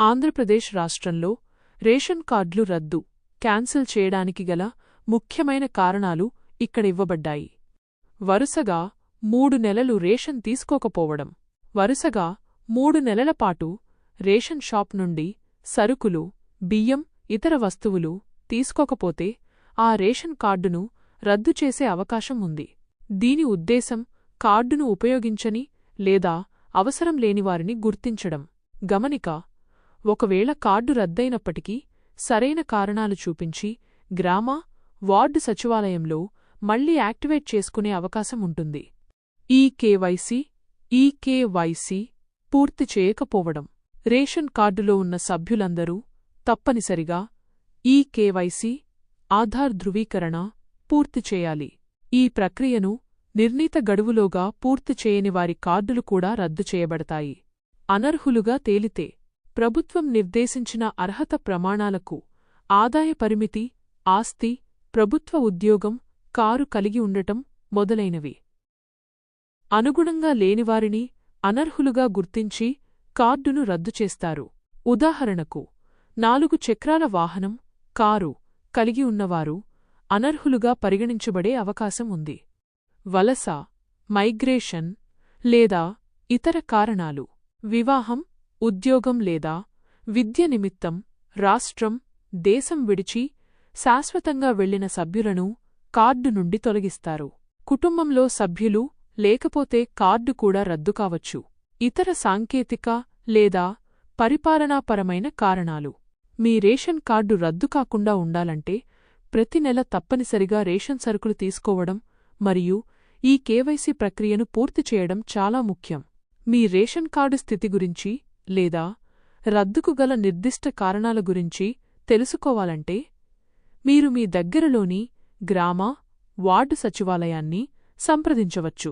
ఆంధ్రప్రదేశ్ రాష్ట్రంలో రేషన్ కార్డులు రద్దు క్యాన్సిల్ చేయడానికి గల ముఖ్యమైన కారణాలు ఇక్కడ ఇవ్వబడ్డాయి. వరుసగా మూడు నెలలు రేషన్ తీసుకోకపోవడం వరుసగా మూడు నెలల పాటు రేషన్ షాప్ నుండి సరుకులు బియ్యం ఇతర వస్తువులు తీసుకోకపోతే ఆ రేషన్ కార్డును రద్దు చేసే అవకాశం ఉంది. దీని ఉద్దేశం కార్డును ఉపయోగించని లేదా అవసరం లేనివారిని గుర్తించడం. గమనిక ఒకవేళ కార్డు రద్దయినప్పటికీ సరైన కారణాలు చూపించి గ్రామ వార్డు సచివాలయంలో మళ్ళీ యాక్టివేట్ చేసుకునే అవకాశం ఉంటుంది. ఈ కేవైసీ ఈ కేవైసీ పూర్తి చేయకపోవడం రేషన్ కార్డులో ఉన్న సభ్యులందరూ తప్పనిసరిగా ఈ కేవైసీ ఆధార్ ధృవీకరణ పూర్తి చేయాలి. ఈ ప్రక్రియను నిర్ణీత గడువులోగా పూర్తి చేయని వారి కార్డులు కూడా రద్దు చేయబడతాయి. అనర్హులుగా తేలితే ప్రభుత్వం నిర్దేశించిన అర్హత ప్రమాణాలకు ఆదాయ పరిమితి ఆస్తి ప్రభుత్వ ఉద్యోగం కారు కలిగి ఉండటం మొదలైనవి. అనుగుణంగా లేనివారిని అనర్హులుగా గుర్తించి కార్డును రద్దు చేస్తారు. ఉదాహరణకు నాలుగు చక్రాల వాహనం కారు కలిగి ఉన్నవారు అనర్హులుగా పరిగణించబడే అవకాశం ఉంది. వలస మైగ్రేషన్ లేదా ఇతర కారణాలు. వివాహం ఉద్యోగం లేదా విద్య నిమిత్తం రాష్ట్రం దేశం విడిచి శాశ్వతంగా వెళ్ళిన సభ్యులను కార్డు నుండి తొలగిస్తారు. కుటుంబంలో సభ్యులు లేకపోతే కార్డు కూడా రద్దు కావచ్చు. ఇతర సాంకేతిక లేదా పరిపాలనాపరమైన కారణాలు. మీ రేషన్ కార్డు రద్దు కాకుండా ఉండాలంటే ప్రతి నెల తప్పనిసరిగా రేషన్ సరుకులు తీసుకోవడం మరియు ఈ కేవైసీ ప్రక్రియను పూర్తి చేయడం చాలా ముఖ్యం. మీ రేషన్ కార్డు స్థితి గురించి లేదా రద్దుకు గల నిర్దిష్ట కారణాల గురించి తెలుసుకోవాలంటే మీరు మీ దగ్గరలోని గ్రామ వార్డు సచివాలయాన్ని సంప్రదించవచ్చు.